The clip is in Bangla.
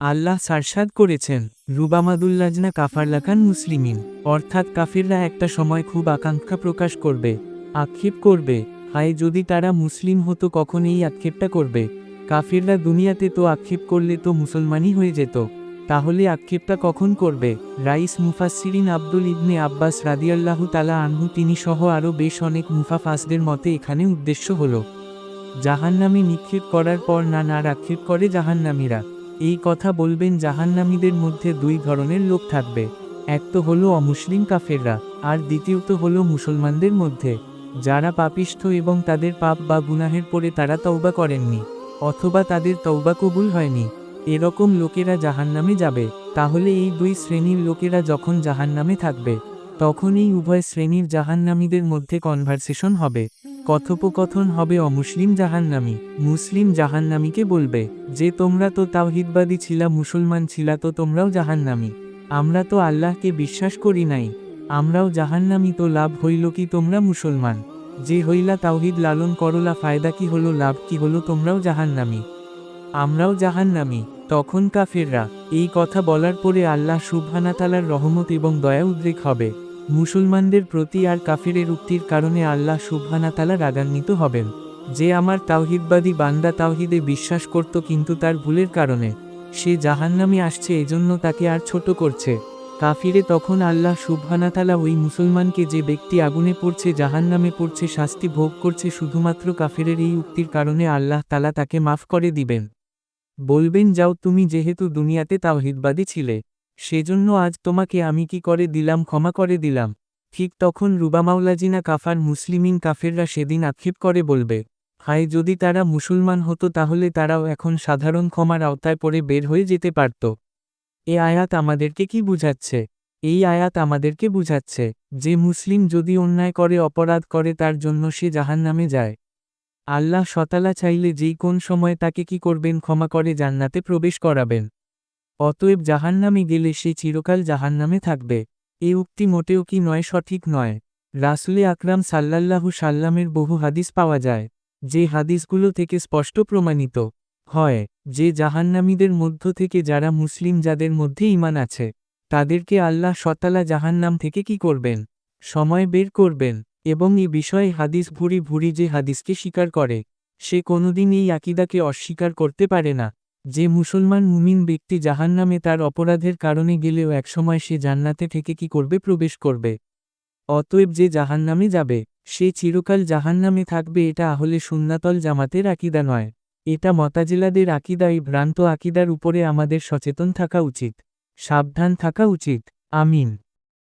আল্লাহ সারসাদ করেছেন। রুবামাদুল্লাজনা কাফারলাকান মুসলিমিন। অর্থাৎ কাফিররা একটা সময় খুব আকাঙ্ক্ষা প্রকাশ করবে, আক্ষেপ করবে, হায় যদি তারা মুসলিম হতো কখন এই আক্ষেপটা করবে। কাফিররা দুনিয়াতে তো আক্ষেপ করলে তো মুসলমানই হয়ে যেত। তাহলে আক্ষেপটা কখন করবে? রাইস মুফাসসিরিন আব্দুল ইবনে আব্বাস রাদিয়াল্লাহু তালা আনহু তিনি সহ আরও বেশ অনেক মুফাফাসদের মতে এখানে উদ্দেশ্য হল, জাহান্নামে নিক্ষেপ করার পর না না আক্ষেপ করে জাহান্নামীরা। এই কথা বলবেন জাহান্নামীদের মধ্যে দুই ধরনের লোক থাকবে। এক তো হলো অমুসলিম কাফেররা, আর দ্বিতীয়ত হলো মুসলমানদের মধ্যে। যারা পাপিষ্ঠ এবং তাদের পাপ বা গুনাহের পরে তারা তৌবা করেননি, অথবা তাদের তৌবা কবুল হয়নি। এরকম লোকেরা জাহান্নামে যাবে। তাহলে এই দুই শ্রেণির লোকেরা যখন জাহান্নামে থাকবে তখন এই উভয় শ্রেণির জাহান্নামীদের মধ্যে কনভারসেশন হবে। কথোপকথন হবে অমুসলিম জাহান্নামী, মুসলিম জাহান্নামীকে বলবে, যে তোমরা তো তাওহিদবাদী ছিলা, মুসলমান ছিলা, তো তোমরাও জাহান্নামী। আমরা তো আল্লাহকে বিশ্বাস করি নাই, আমরাও জাহান্নামী, তো লাভ হইল কি তোমরা মুসলমান? যে হইলা তাওহিদ লালন করলা, ফায়দা কি হলো, লাভ কি হলো, তোমরাও জাহান্নামী। আমরাও জাহান্নামী, তখন কাফেররা, এই কথা বলার পরে আল্লাহ সুবহানাতালার রহমত এবং দয়া উদ্রেক হবে। মুসলমানদের প্রতি আর কাফিরের উক্তির কারণে আল্লাহ সুবহানাতালা রাগান্বিত হবেন। যে আমার তাওহিদবাদী বান্দা তাওহিদে বিশ্বাস করত কিন্তু তার ভুলের কারণে। সে জাহান্নামে আসছে এজন্য তাকে আর ছোট করছে। কাফিরে তখন আল্লাহ সুবহানাতালা ওই মুসলমানকে যে ব্যক্তি আগুনে পড়ছে, জাহান্নামে পড়ছে, শাস্তি ভোগ করছে শুধুমাত্র কাফিরের এই উক্তির কারণে আল্লাহ তালা তাকে মাফ করে দিবেন। বলবেন, যাও তুমি যেহেতু দুনিয়াতে তাওহিদবাদী ছিলে সেজন্য আজ তোমাকে আমি কি করে দিলাম, ক্ষমা করে দিলাম। ঠিক তখন রুবামাউলাজিনা কাফার মুসলিমিন কাফেররা সেদিন আক্ষেপ করে বলবে, হায়, যদি তারা মুসলমান হতো তাহলে তারাও এখন সাধারণ ক্ষমার আওতায় পড়ে বের হয়ে যেতে পারত। এ আয়াত আমাদেরকে কি বুঝাচ্ছে? এই আয়াত আমাদেরকে বুঝাচ্ছে যে মুসলিম যদি অন্যায় করে, অপরাধ করে, তার জন্য সে জাহান্নামে যায়। আল্লাহ শতালা চাইলে যেই কোন সময় তাকে কি করবেন, ক্ষমা করে জান্নাতে প্রবেশ করাবেন। অতএব জাহান্নামে গেলে সে চিরকাল জাহান্নামে থাকবে। এ উক্তি মোটেও কি নয়, সঠিক নয়। রাসুলে আকরাম সাল্লাল্লাহু সাল্লামের বহু হাদিস পাওয়া যায়, যে হাদিসগুলো থেকে স্পষ্ট প্রমাণিত হয় যে জাহান্নামীদের মধ্য থেকে যারা মুসলিম, যাদের মধ্যে ইমান আছে, তাদেরকে আল্লাহ শতালা জাহান্নাম থেকে কি করবেন? সময় বের করবেন। এবং এ বিষয়ে হাদিস ভুরি ভুরি যে হাদিসকে স্বীকার করে, সে কোনোদিন এই আকিদাকে অস্বীকার করতে পারে না। যে মুসলমান মুমিন ব্যক্তি জাহান্নামে তার অপরাধের কারণে গেলেও একসময় সে জান্নাতে থেকে কি করবে, প্রবেশ করবে? অতএব যে জাহান্নামে যাবে, সে চিরকাল জাহান্নামে থাকবে, এটা আহলে সুন্নাতল জামাতের আকিদা নয়। এটা মতাজিলাদের আকিদা, এই ভ্রান্ত আকিদার উপরে আমাদের সচেতন থাকা উচিত। সাবধান থাকা উচিত। আমিন।